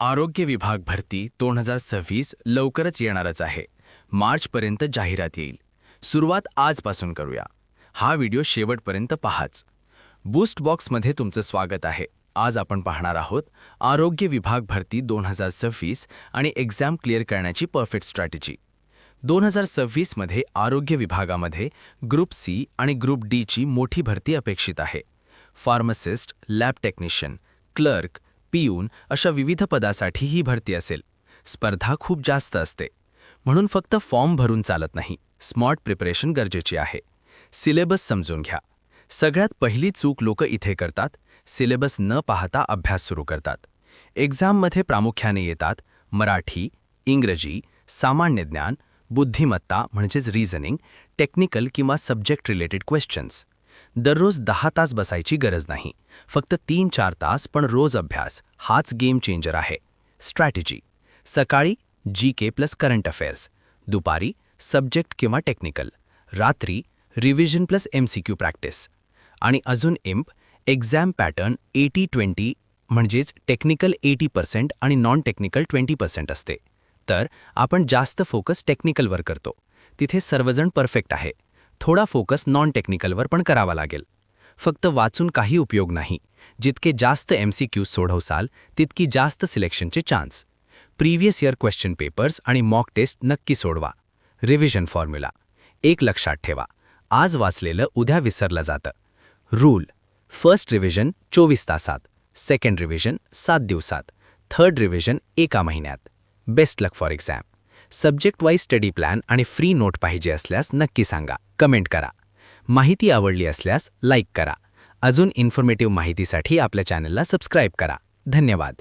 आरोग्य विभाग भरती दोन हजार सव्वीस लवकरच येणारच आहे. मार्चपर्यंत जाहिरात येईल. सुरुवात आजपासून करूया. हा व्हिडिओ शेवटपर्यंत पहाच. बूस्ट बॉक्समध्ये तुमचं स्वागत आहे. आज आपण पाहणार आहोत आरोग्य विभाग भरती दोन हजार सव्वीस आणि एक्झाम क्लिअर करण्याची परफेक्ट स्ट्रॅटेजी दोन हजार सव्वीसमध्ये आरोग्य विभागामध्ये ग्रुप सी आणि ग्रुप डीची मोठी भरती अपेक्षित आहे. फार्मसिस्ट लॅब टेक्निशियन क्लर्क पिऊन अशा विविध पदासाठी ही भरती असेल. स्पर्धा खूप जास्त असते. म्हणून फक्त फॉर्म भरून चालत नाही. स्मॉर्ट प्रिपरेशन गरजेची आहे. सिलेबस समजून घ्या. सगळ्यात पहिली चूक लोक इथे करतात. सिलेबस न पाहता अभ्यास सुरू करतात. एक्झाममध्ये प्रामुख्याने येतात मराठी इंग्रजी सामान्य ज्ञान बुद्धिमत्ता म्हणजेच रिझनिंग टेक्निकल किंवा सब्जेक्ट रिलेटेड क्वेश्चन्स दररोज दहा तास बसायची गरज नाही. फक्त तीन चार तास पण रोज अभ्यास. हाच गेम चेंजर आहे. स्ट्रॅटेजी सकाळी G K plus current affairs दुपारी सब्जेक्ट किंवा टेक्निकल रात्री revision plus M C Q practice आणि अजून imp exam pattern eighty twenty म्हणजेच टेक्निकल एटी पर्सेंट आणि नॉन टेक्निकल ट्वेंटी पर्सेंट असते. तर आपण जास्त फोकस टेक्निकलवर करतो. तिथे सर्वजण परफेक्ट आहे. थोडा फोकस नॉन टेक्निकलवर पण करावा लागेल. फक्त वाचून काही उपयोग नाही. जितके जास्त एम सी क्यूज सोडवसाल तितकी जास्त सिलेक्शनचे chances. Previous year question papers आणि मॉक टेस्ट नक्की सोडवा. Revision formula. एक लक्षात ठेवा. आज वाचलेलं उद्या विसरलं जातं. रूल. फर्स्ट रिव्हिजन चोवीस तासात. सेकंड रिव्हिजन सात दिवसात. थर्ड रिव्हिजन एका महिन्यात. Best luck for exam. Subject wise study plan आणि फ्री नोट पाहिजे असल्यास नक्की सांगा. कमेंट करा. माहिती आवडली असल्यास लाईक करा. अजून इन्फॉर्मेटिव्ह माहितीसाठी आपल्या चॅनलला सबस्क्राईब करा. धन्यवाद.